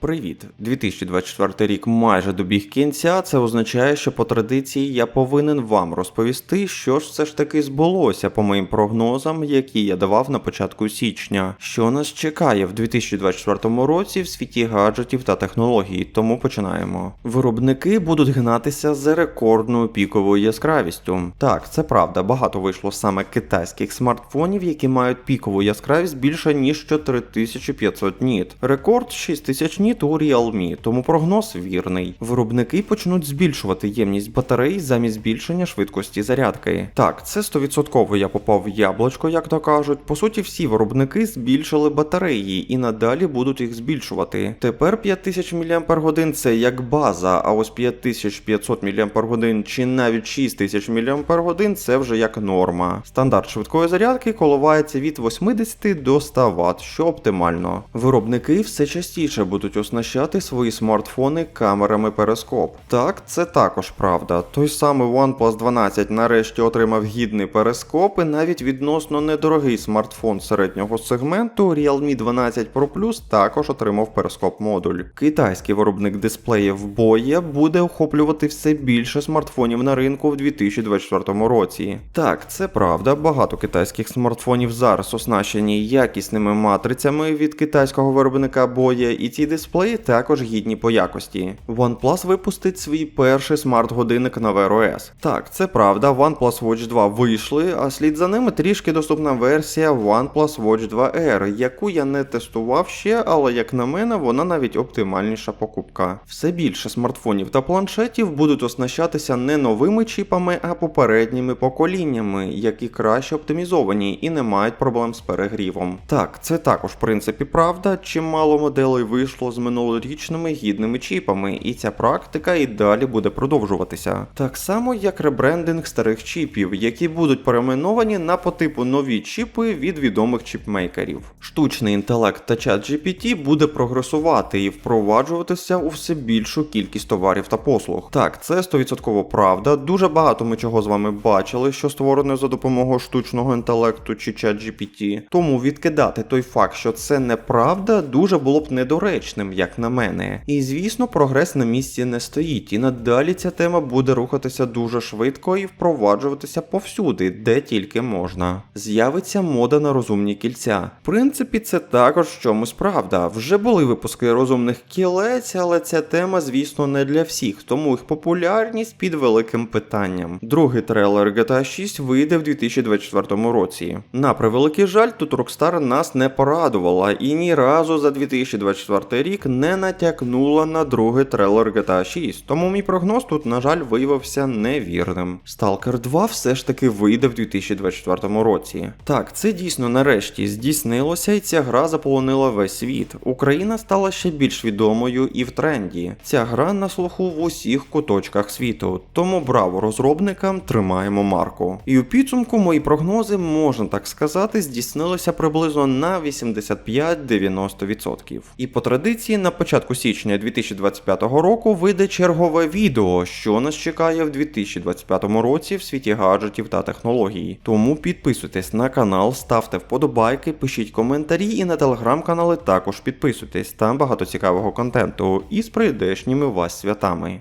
Привіт! 2024 рік майже добіг кінця. Це означає, що по традиції я повинен вам розповісти, що ж все ж таки збулося по моїм прогнозам, які я давав на початку січня. Що нас чекає в 2024 році в світі гаджетів та технологій. Тому починаємо. Виробники будуть гнатися за рекордною піковою яскравістю. Так, це правда. Багато вийшло саме китайських смартфонів, які мають пікову яскравість більше ніж 4500 ніт. Рекорд 6000 ніт у Realme, тому прогноз вірний. Виробники почнуть збільшувати ємність батарей замість збільшення швидкості зарядки. Так, це 100% я попав в яблучко, як то кажуть. По суті, всі виробники збільшили батареї і надалі будуть їх збільшувати. Тепер 5000 мАч це як база, а ось 5500 мАч чи навіть 6000 мАч це вже як норма. Стандарт швидкої зарядки коливається від 80 до 100 Вт, що оптимально. Виробники все частіше будуть оснащати свої смартфони камерами перископ. Так, це також правда. Той самий OnePlus 12 нарешті отримав гідний перископ і навіть відносно недорогий смартфон середнього сегменту Realme 12 Pro Plus також отримав перископ модуль. Китайський виробник дисплеїв Boya буде охоплювати все більше смартфонів на ринку в 2024 році. Так, це правда, багато китайських смартфонів зараз оснащені якісними матрицями від китайського виробника Boya, і ці дисплеї також гідні по якості. OnePlus випустить свій перший смарт-годинник на Wear OS. Так, це правда, OnePlus Watch 2 вийшли, а слід за ними трішки доступна версія OnePlus Watch 2 R, яку я не тестував ще, але як на мене, вона навіть оптимальніша покупка. Все більше смартфонів та планшетів будуть оснащатися не новими чіпами, а попередніми поколіннями, які краще оптимізовані і не мають проблем з перегрівом. Так, це також в принципі правда, чимало моделей вийшло з минулорічними гідними чіпами, і ця практика і далі буде продовжуватися. Так само, як ребрендинг старих чіпів, які будуть перейменовані на по типу нові чіпи від відомих чіпмейкерів. Штучний інтелект та чат GPT буде прогресувати і впроваджуватися у все більшу кількість товарів та послуг. Так, це 100% правда. Дуже багато ми чого з вами бачили, що створене за допомогою штучного інтелекту чи чат GPT. Тому відкидати той факт, що це неправда, дуже було б недоречним, як на мене. І звісно, прогрес на місці не стоїть, і надалі ця тема буде рухатися дуже швидко і впроваджуватися повсюди, де тільки можна. З'явиться мода на розумні кільця. В принципі, це також чомусь правда. Вже були випуски розумних кілець, але ця тема, звісно, не для всіх, тому їх популярність під великим питанням. Другий трейлер GTA 6 вийде в 2024 році. На превеликий жаль, тут Rockstar нас не порадувала і ні разу за 2024 рік не натякнула на другий трейлер GTA 6, тому мій прогноз тут, на жаль, виявився невірним. Stalker 2 все ж таки вийде в 2024 році. Так, це дійсно нарешті здійснилося, і ця гра заполонила весь світ. Україна стала ще більш відомою і в тренді. Ця гра на слуху в усіх куточках світу, тому браво розробникам тримаємо марку. І у підсумку мої прогнози, можна так сказати, здійснилися приблизно на 85-90%. І по традиції на початку січня 2025 року вийде чергове відео, що нас чекає в 2025 році в світі гаджетів та технологій. Тому підписуйтесь на канал, ставте вподобайки, пишіть коментарі і на телеграм-канали також підписуйтесь. Там багато цікавого контенту і з прийдешніми вас святами.